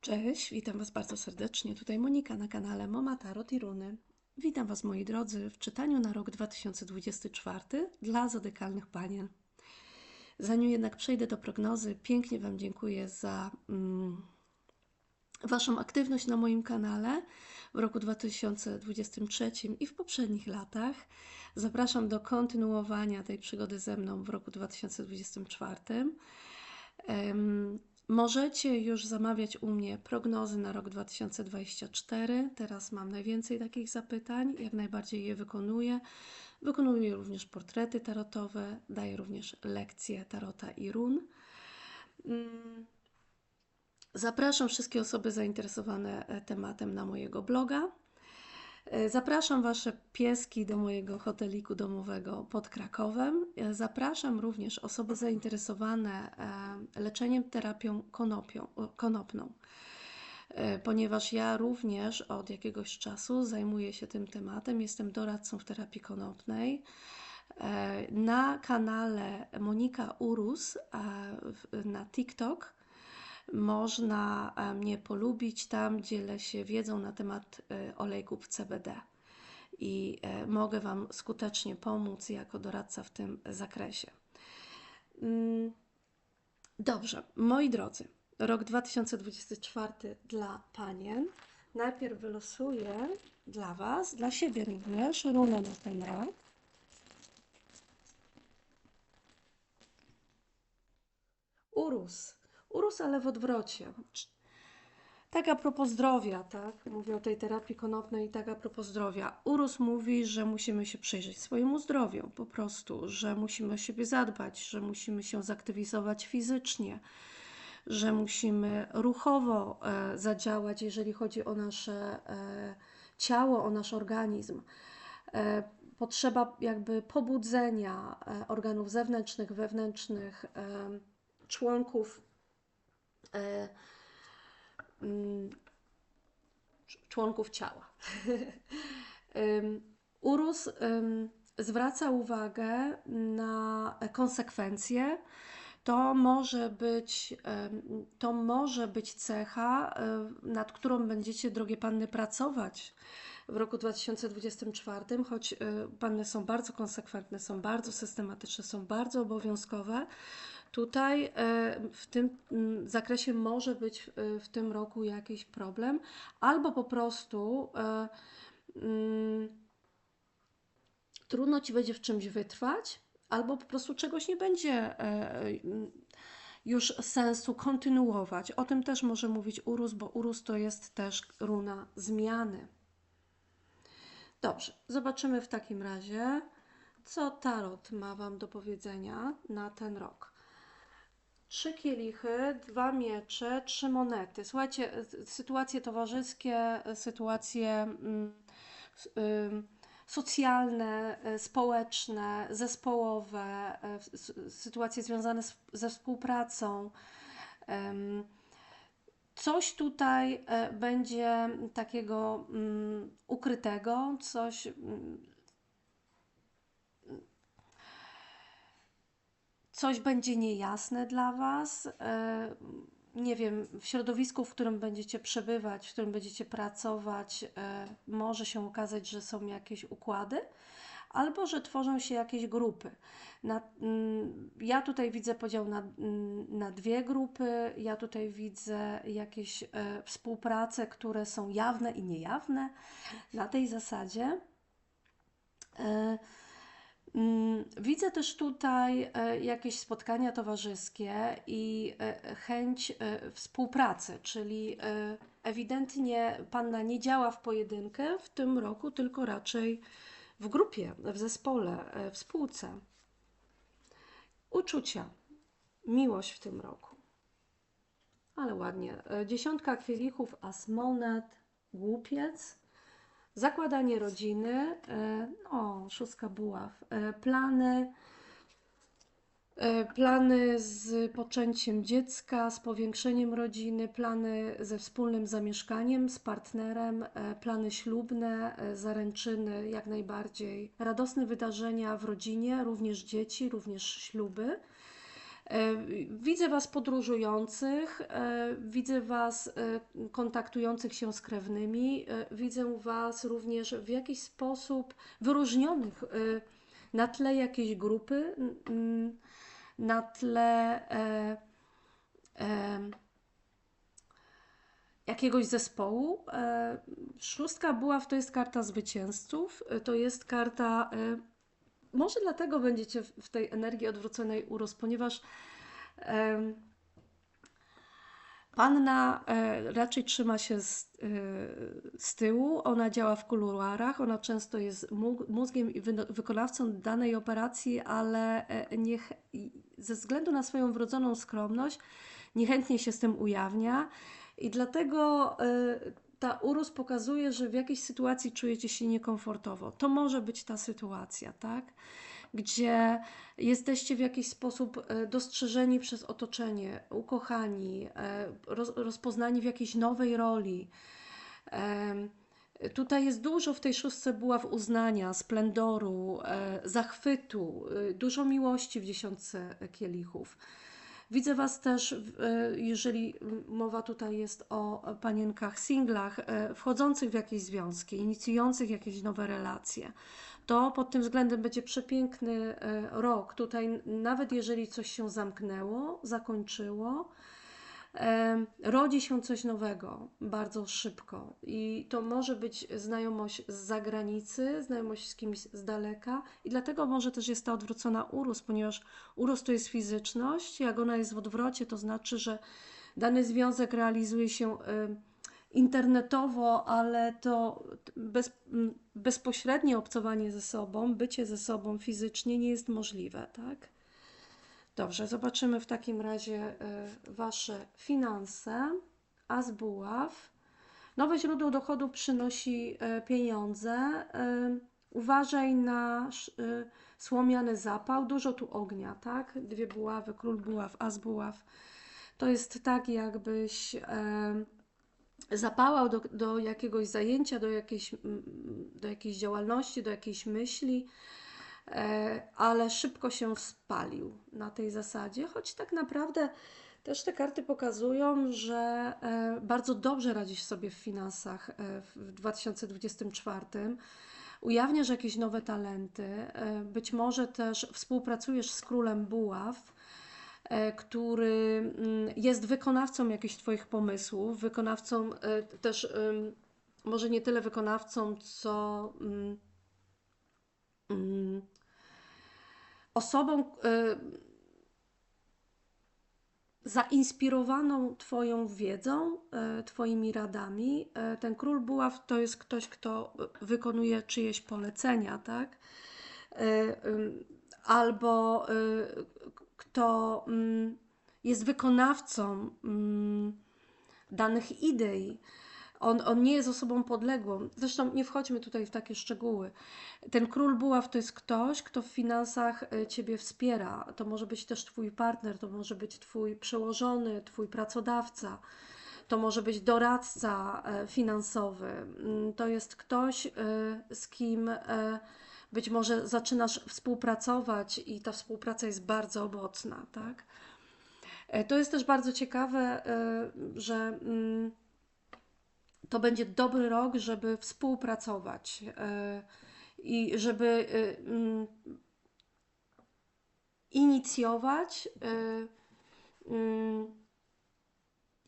Cześć, witam Was bardzo serdecznie. Tutaj Monika na kanale Mama Tarot i Runy. Witam Was moi drodzy w czytaniu na rok 2024 dla zodykalnych panien. Zanim jednak przejdę do prognozy, pięknie Wam dziękuję za mm, Waszą aktywność na moim kanale w roku 2023 i w poprzednich latach. Zapraszam do kontynuowania tej przygody ze mną w roku 2024. Em, Możecie już zamawiać u mnie prognozy na rok 2024. Teraz mam najwięcej takich zapytań, jak najbardziej je wykonuję. Wykonuję również portrety tarotowe, daję również lekcje tarota i run. Mm, Zapraszam wszystkie osoby zainteresowane e, tematem na mojego bloga. E, Zapraszam Wasze pieski do mojego hoteliku domowego pod Krakowem. E, Zapraszam również osoby zainteresowane e, leczeniem terapią konopią, konopną, ponieważ ja również od jakiegoś czasu zajmuję się tym tematem. Jestem doradcą w terapii konopnej. Na kanale Monika Urus na TikTok można e, mnie polubić. Tam dzielę się wiedzą na temat e, olejków CBD i e, mogę Wam skutecznie pomóc jako doradca w tym zakresie. Mm, Dobrze, moi drodzy, rok 2024 dla panien. Najpierw wylosuję dla Was, dla siebie również, runę na ten rok. Urus. Urus, ale w odwrocie. Tak a propos zdrowia, tak? Mówię o tej terapii konopnej, tak a propos zdrowia. Urus mówi, że musimy się przyjrzeć swojemu zdrowiu, po prostu, że musimy o siebie zadbać, że musimy się zaktywizować fizycznie, że musimy ruchowo e, zadziałać, jeżeli chodzi o nasze e, ciało, o nasz organizm. E, potrzeba jakby pobudzenia e, organów zewnętrznych, wewnętrznych, e, członków e, mm, cz- członków ciała. Urus zwraca uwagę na konsekwencje. To może być, to może być cecha, y, nad którą będziecie, drogie panny, pracować w roku 2024, choć y, panny są bardzo konsekwentne, są bardzo systematyczne, są bardzo obowiązkowe. Tutaj e, w tym mm, zakresie może być e, w tym roku jakiś problem, albo po prostu e, mm, trudno ci będzie w czymś wytrwać, albo po prostu czegoś nie będzie mm, już sensu kontynuować. O tym też może mówić Urus, bo Urus to jest też runa zmiany. Dobrze, zobaczymy w takim razie, co Tarot ma Wam do powiedzenia na ten rok. Trzy kielichy, dwa miecze, trzy monety. Słuchajcie, sytuacje towarzyskie, sytuacje mm, socjalne, y, społeczne, zespołowe, s- sytuacje związane ze współpracą. Coś tutaj e, będzie takiego mm, ukrytego, coś coś będzie niejasne dla Was. e, Nie wiem, w środowisku, w którym będziecie przebywać, w którym będziecie pracować, e, może się okazać, że są jakieś układy, albo że tworzą się jakieś grupy. Na, mm, ja tutaj widzę podział na, mm, na dwie grupy, ja tutaj widzę jakieś e, współprace, które są jawne i niejawne. Na tej zasadzie. E, Widzę też tutaj e, jakieś spotkania towarzyskie i e, chęć e, współpracy, czyli ewidentnie Panna nie działa w pojedynkę w tym roku, tylko raczej w grupie, w zespole, w spółce. Uczucia, miłość w tym roku. Ale ładnie. Dziesiątka kielichów, as monet, głupiec. Zakładanie rodziny, e, no, szóstka buław, e, plany, e, plany z poczęciem dziecka, z powiększeniem rodziny, plany ze wspólnym zamieszkaniem z partnerem, plany ślubne, zaręczyny, jak najbardziej, radosne wydarzenia w rodzinie, również dzieci, również śluby. E, Widzę Was podróżujących, e, widzę Was e, kontaktujących się z krewnymi, widzę Was również w jakiś sposób wyróżnionych na tle jakiejś grupy, na tle jakiegoś zespołu. Szóstka buław to jest karta zwycięzców, to jest karta. Może dlatego będziecie w tej energii odwróconej urost, ponieważ panna e, raczej trzyma się z, e, z tyłu, ona działa w kuluarach, ona często jest mózgiem i wykonawcą danej operacji, ale e, niech, ze względu na swoją wrodzoną skromność niechętnie się z tym ujawnia i dlatego ta urósł pokazuje, że w jakiejś sytuacji czujecie się niekomfortowo. To może być ta sytuacja, tak? Gdzie jesteście w jakiś sposób e, dostrzeżeni przez otoczenie, ukochani, e, roz, rozpoznani w jakiejś nowej roli. Tutaj jest dużo w tej szóstce buław uznania, splendoru, e, zachwytu, dużo miłości w dziesiątce kielichów. Widzę Was też, e, jeżeli mowa tutaj jest o panienkach singlach, e, wchodzących w jakieś związki, inicjujących jakieś nowe relacje. To pod tym względem będzie przepiękny e, rok. Tutaj, nawet jeżeli coś się zamknęło, zakończyło, rodzi się coś nowego bardzo szybko. I to może być znajomość z zagranicy, znajomość z kimś z daleka, i dlatego może też jest ta odwrócona urósł, ponieważ urósł to jest fizyczność, jak ona jest w odwrocie, to znaczy, że dany związek realizuje się internetowo, ale to bez, bezpośrednie obcowanie ze sobą, bycie ze sobą fizycznie nie jest możliwe, tak? Dobrze, zobaczymy w takim razie y, Wasze finanse. As buław. Nowe źródło dochodu przynosi y, pieniądze. Y, Uważaj na słomiany zapał. Dużo tu ognia, tak? Dwie buławy, król buław, as buław. To jest tak, jakbyś zapałał do, do jakiegoś zajęcia, do jakiejś, do jakiejś działalności, do jakiejś myśli, ale szybko się spalił na tej zasadzie, choć tak naprawdę też te karty pokazują, że e, bardzo dobrze radzisz sobie w finansach e, w 2024. Ujawniasz jakieś nowe talenty, e, być może też współpracujesz z królem buław, e, który mm, jest wykonawcą jakichś Twoich pomysłów, wykonawcą e, też, może nie tyle wykonawcą, co mm, mm, osobą y, zainspirowaną Twoją wiedzą, e, Twoimi radami. E, Ten król buław to jest ktoś, kto wykonuje czyjeś polecenia, tak? Albo y, kto mm, jest wykonawcą mm, danych idei. On, on nie jest osobą podległą. Zresztą nie wchodźmy tutaj w takie szczegóły. Ten król buław to jest ktoś, kto w finansach e, ciebie wspiera. To może być też twój partner, to może być twój przełożony, twój pracodawca, to może być doradca e, finansowy. Mm, To jest ktoś, e, z kim być może zaczynasz współpracować i ta współpraca jest bardzo owocna, tak? To jest też bardzo ciekawe, że mm, to będzie dobry rok, żeby współpracować e, i żeby e, mm, inicjować e, mm,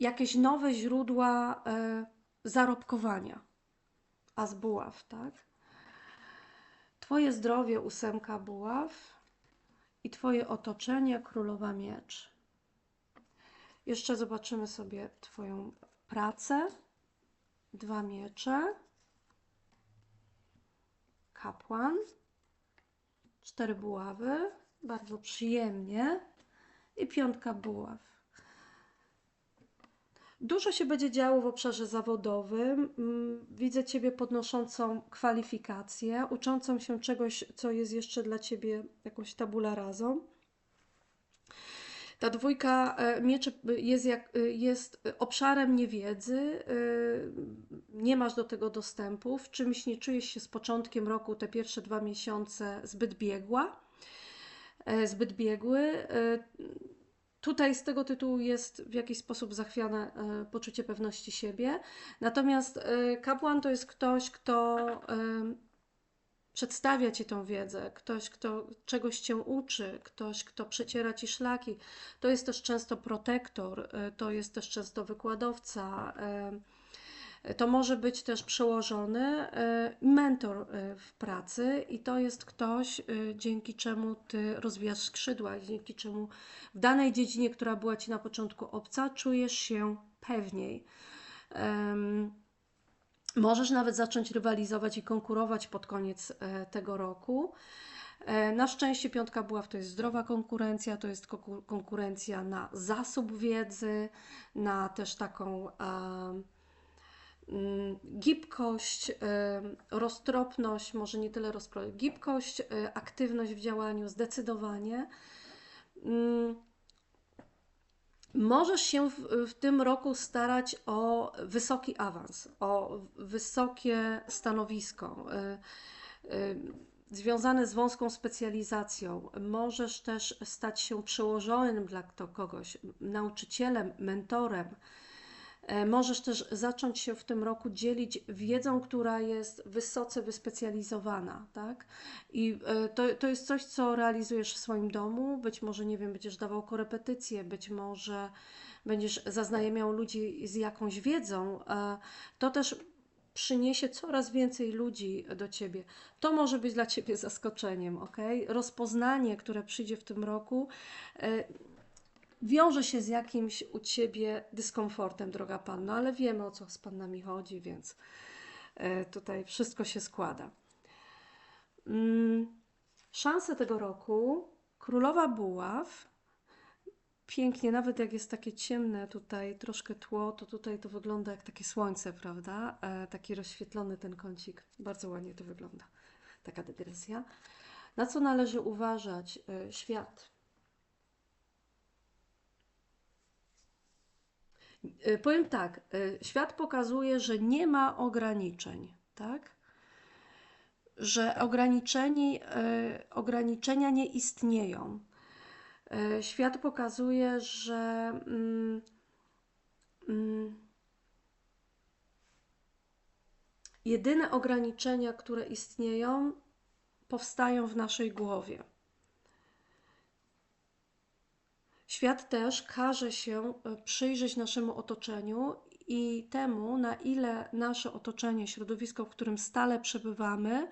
jakieś nowe źródła zarobkowania. A z buław, tak? Twoje zdrowie, ósemka buław i Twoje otoczenie, królowa miecz. Jeszcze zobaczymy sobie Twoją pracę. Dwa miecze. Kapłan. Cztery buławy. Bardzo przyjemnie. I piątka buław. Dużo się będzie działo w obszarze zawodowym. Mm, Widzę Ciebie podnoszącą kwalifikacje, uczącą się czegoś, co jest jeszcze dla Ciebie jakąś tabula razą. Ta dwójka e, mieczy jest, jak, e, jest obszarem niewiedzy, e, nie masz do tego dostępu, w czymś nie czujesz się z początkiem roku, te pierwsze dwa miesiące zbyt biegła, e, zbyt biegły. e, tutaj z tego tytułu jest w jakiś sposób zachwiane e, poczucie pewności siebie. Natomiast e, kapłan to jest ktoś, kto e, przedstawia ci tą wiedzę, ktoś, kto czegoś cię uczy, ktoś, kto przeciera ci szlaki. To jest też często protektor, e, to jest też często wykładowca. e, to może być też przełożony e, mentor w pracy, i to jest ktoś, dzięki czemu ty rozwijasz skrzydła, dzięki czemu w danej dziedzinie, która była ci na początku obca, czujesz się pewniej. Możesz nawet zacząć rywalizować i konkurować pod koniec e, tego roku. E, Na szczęście piątka buław to jest zdrowa konkurencja, to jest konkurencja na zasób wiedzy, na też taką mm, gibkość, em, roztropność, może nie tyle roztropność, gibkość, e, aktywność w działaniu, zdecydowanie. Możesz się w, w tym roku starać o wysoki awans, o wysokie stanowisko, y, y, związane z wąską specjalizacją. Możesz też stać się przełożonym dla kogoś, nauczycielem, mentorem. E, Możesz też zacząć się w tym roku dzielić wiedzą, która jest wysoce wyspecjalizowana, tak? I e, to, to jest coś, co realizujesz w swoim domu. Być może, nie wiem, będziesz dawał korepetycje, być może będziesz zaznajamiał ludzi z jakąś wiedzą. E, To też przyniesie coraz więcej ludzi do ciebie. To może być dla ciebie zaskoczeniem, ok? Rozpoznanie, które przyjdzie w tym roku, wiąże się z jakimś u ciebie dyskomfortem, droga panno, ale wiemy o co z pannami chodzi, więc e, tutaj wszystko się składa. Mm, Szanse tego roku. Królowa Buław. Pięknie, nawet jak jest takie ciemne tutaj, troszkę tło, to tutaj to wygląda jak takie słońce, prawda? E, taki rozświetlony ten kącik. Bardzo ładnie to wygląda. Taka dygresja. Na co należy uważać? E, świat. Powiem tak, e, świat pokazuje, że nie ma ograniczeń, tak? Że ograniczeni, e, ograniczenia nie istnieją. Świat pokazuje, że mm, mm, jedyne ograniczenia, które istnieją, powstają w naszej głowie. Świat też każe się e, przyjrzeć naszemu otoczeniu i temu, na ile nasze otoczenie, środowisko, w którym stale przebywamy,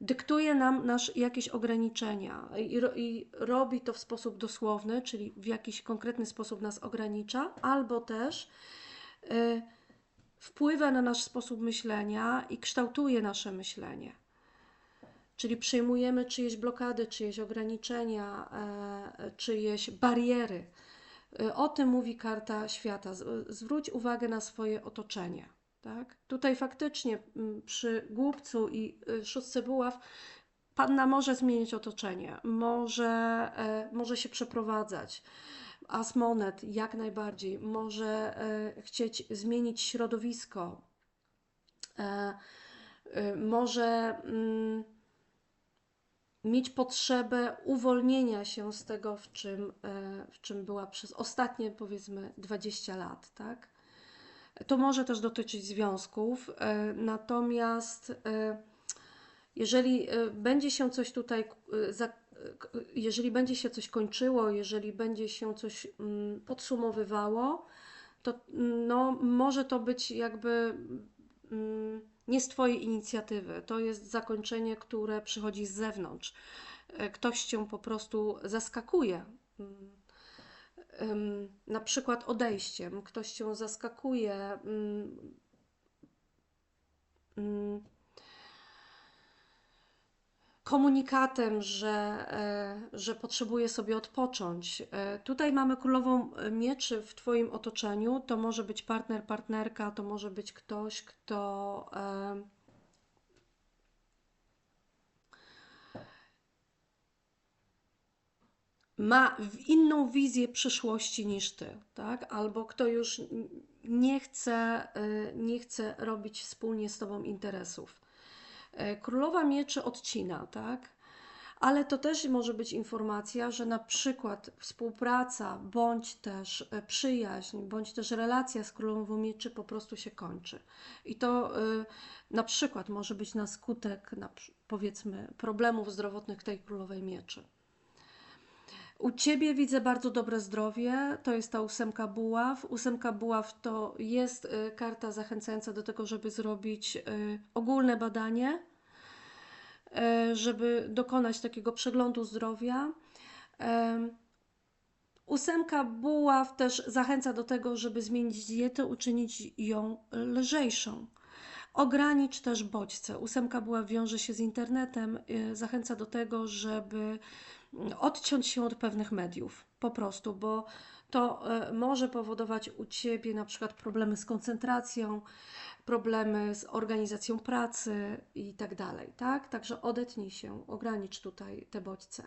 dyktuje nam nasz, jakieś ograniczenia i, i robi to w sposób dosłowny, czyli w jakiś konkretny sposób nas ogranicza, albo też y, wpływa na nasz sposób myślenia i kształtuje nasze myślenie. Czyli przyjmujemy czyjeś blokady, czyjeś ograniczenia, e, czyjeś bariery. E, O tym mówi karta świata. Zwróć uwagę na swoje otoczenie. Tak? Tutaj faktycznie m, przy głupcu i y, szóstce buław panna może zmienić otoczenie, może, e, może się przeprowadzać. As monet jak najbardziej może e, chcieć zmienić środowisko, e, może mm, mieć potrzebę uwolnienia się z tego, w czym, e, w czym była przez ostatnie powiedzmy 20 lat, tak? To może też dotyczyć związków, e, natomiast e, jeżeli będzie się coś tutaj, jeżeli będzie się coś kończyło, jeżeli będzie się coś mm, podsumowywało, to mm, no, może to być jakby mm, nie z Twojej inicjatywy. To jest zakończenie, które przychodzi z zewnątrz. E, Ktoś Cię po prostu zaskakuje. Mm, Na przykład odejściem, ktoś Cię zaskakuje. Komunikatem, że, e, że potrzebuje sobie odpocząć. E, Tutaj mamy królową mieczy w Twoim otoczeniu. To może być partner, partnerka, to może być ktoś, kto e, ma inną wizję przyszłości niż Ty, tak? Albo kto już nie chce, nie chce robić wspólnie z Tobą interesów. E, Królowa mieczy odcina, tak? ale to też może być informacja, że na przykład współpraca, bądź też e, przyjaźń, bądź też relacja z królową mieczy po prostu się kończy. I to y, na przykład może być na skutek, na, powiedzmy, problemów zdrowotnych tej królowej mieczy. U Ciebie widzę bardzo dobre zdrowie, to jest ta ósemka buław. Ósemka buław to jest y, karta zachęcająca do tego, żeby zrobić y, ogólne badanie, y, żeby dokonać takiego przeglądu zdrowia. Em, Ósemka buław też zachęca do tego, żeby zmienić dietę, uczynić ją lżejszą. Ogranicz też bodźce. Ósemka buław wiąże się z internetem, zachęca do tego, żeby odciąć się od pewnych mediów, po prostu, bo to y, może powodować u Ciebie na przykład problemy z koncentracją, problemy z organizacją pracy i tak dalej, tak? Także odetnij się, ogranicz tutaj te bodźce.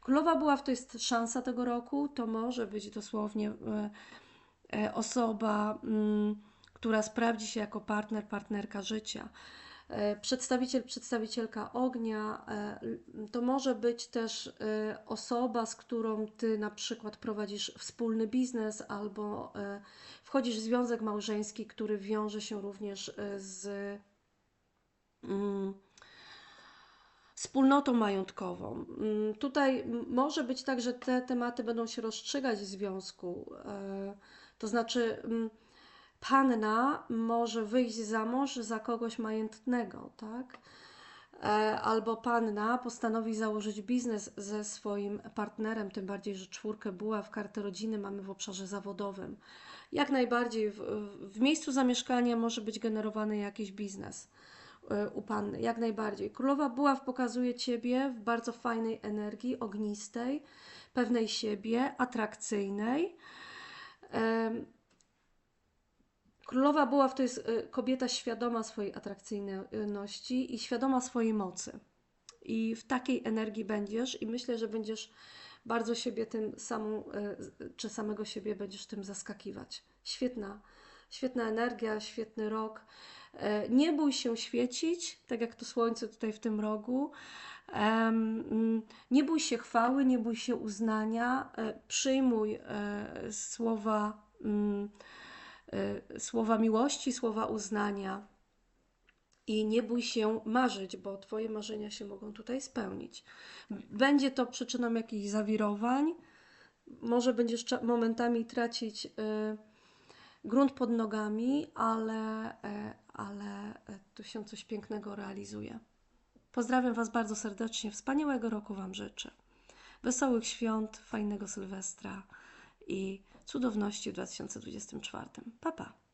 Królowa Buław to jest szansa tego roku, to może być dosłownie e, e, osoba, mm, która sprawdzi się jako partner, partnerka życia. E, Przedstawiciel, przedstawicielka ognia, e, to może być też e, osoba, z którą ty na przykład prowadzisz wspólny biznes albo wchodzisz w związek małżeński, który wiąże się również z mm, wspólnotą majątkową. Mm, Tutaj może być tak, że te tematy będą się rozstrzygać w związku. To znaczy, mm, panna może wyjść za mąż za kogoś majętnego, tak? E, Albo panna postanowi założyć biznes ze swoim partnerem, tym bardziej, że czwórkę buła w kartę rodziny mamy w obszarze zawodowym. Jak najbardziej w, w- miejscu zamieszkania może być generowany jakiś biznes y, u panny, jak najbardziej. Królowa Buław pokazuje Ciebie w bardzo fajnej energii, ognistej, pewnej siebie, atrakcyjnej. Królowa Buław to jest y, kobieta świadoma swojej atrakcyjności i świadoma swojej mocy. I w takiej energii będziesz i myślę, że będziesz bardzo siebie tym samą, y, czy samego siebie będziesz tym zaskakiwać. Świetna, świetna energia, świetny rok. E, Nie bój się świecić, tak jak to słońce tutaj w tym rogu. Mm, Nie bój się chwały, nie bój się uznania. Przyjmuj słowa, mm, słowa miłości, słowa uznania. I nie bój się marzyć, bo Twoje marzenia się mogą tutaj spełnić. Będzie to przyczyną jakichś zawirowań. Może będziesz momentami tracić y, grunt pod nogami, ale, e, ale e, tu się coś pięknego realizuje. Pozdrawiam Was bardzo serdecznie. Wspaniałego roku Wam życzę. Wesołych świąt, fajnego Sylwestra i cudowności w 2024. Pa, pa.